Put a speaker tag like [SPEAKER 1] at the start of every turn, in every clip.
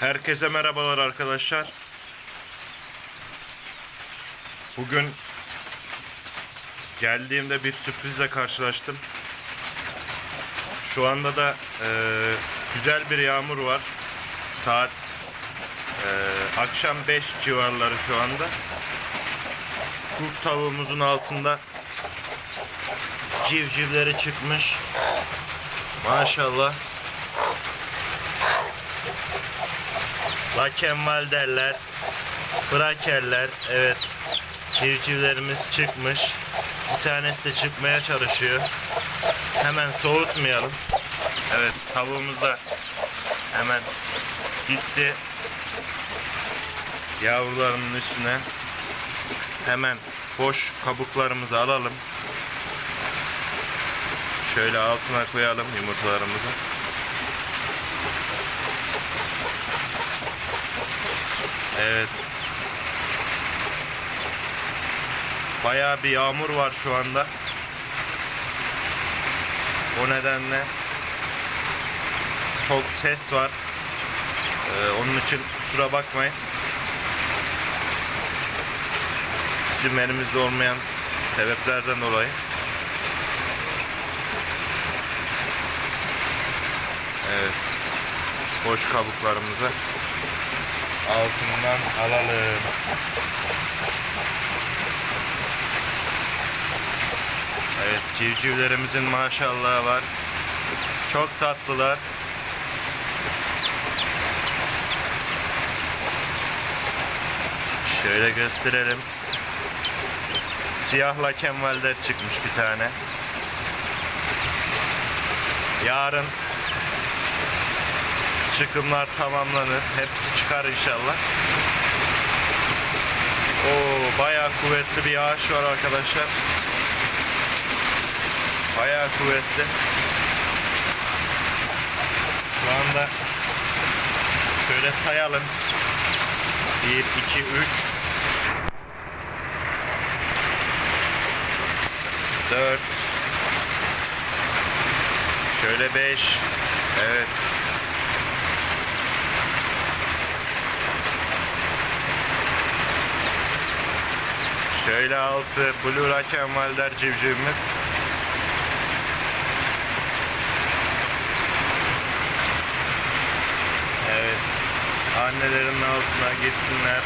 [SPEAKER 1] Herkese merhabalar arkadaşlar. Bugün geldiğimde bir sürprizle karşılaştım. Şu anda da e, güzel bir yağmur var. Saat e, akşam 5 civarları şu anda. Kurt tavuğumuzun altında civcivleri çıkmış. Maşallah. Lakenval derler. Brakerler. Evet. Civcivlerimiz çıkmış. Bir tanesi de çıkmaya çalışıyor. Hemen soğutmayalım. Evet tavuğumuz da hemen gitti. Yavrularının üstüne hemen boş kabuklarımızı alalım. Şöyle altına koyalım yumurtalarımızı. Evet. Bayağı bir yağmur var şu anda. O nedenle çok ses var. Ee, onun için kusura bakmayın. Bizim elimizde olmayan sebeplerden dolayı. Evet. Boş kabuklarımızı altından alalım. Evet civcivlerimizin maşallahı var. Çok tatlılar. Şöyle gösterelim. Siyah lakenvalder çıkmış bir tane. Yarın çıkımlar tamamlanır. Hepsi çıkar inşallah. Oo bayağı kuvvetli bir yağış var arkadaşlar. Bayağı kuvvetli. Şu anda şöyle sayalım. 1 2 3 4 Şöyle 5 Evet Şöyle altı Blue Raken Valder civcivimiz. Evet. Annelerin altına gitsinler.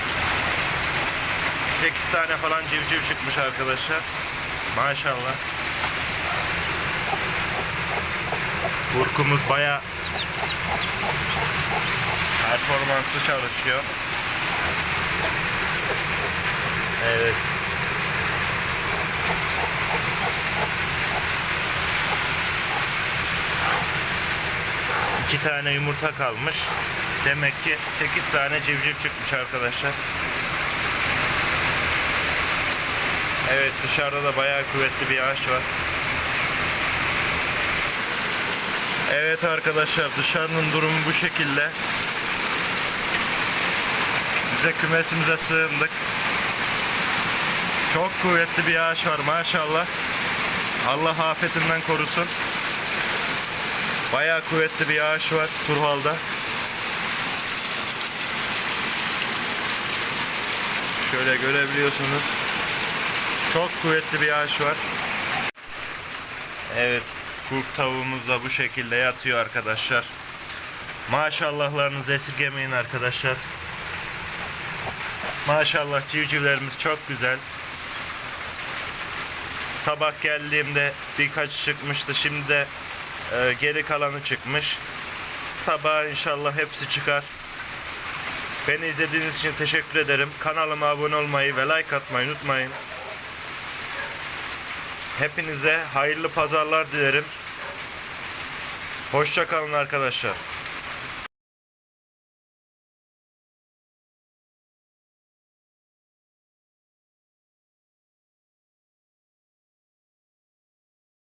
[SPEAKER 1] 8 tane falan civciv çıkmış arkadaşlar. Maşallah. Burkumuz baya performanslı çalışıyor. Evet. İki tane yumurta kalmış. Demek ki 8 tane civciv çıkmış arkadaşlar. Evet dışarıda da bayağı kuvvetli bir yağış var. Evet arkadaşlar dışarının durumu bu şekilde. Bize kümesimize sığındık. Çok kuvvetli bir yağış var maşallah. Allah afetinden korusun. Bayağı kuvvetli bir yağış var Turhal'da. Şöyle görebiliyorsunuz. Çok kuvvetli bir yağış var. Evet, kurt tavuğumuz da bu şekilde yatıyor arkadaşlar. Maşallahlarınızı esirgemeyin arkadaşlar. Maşallah civcivlerimiz çok güzel. Sabah geldiğimde birkaç çıkmıştı. Şimdi de e, geri kalanı çıkmış. Sabah inşallah hepsi çıkar. Beni izlediğiniz için teşekkür ederim. Kanalıma abone olmayı ve like atmayı unutmayın. Hepinize hayırlı pazarlar dilerim. Hoşça kalın arkadaşlar.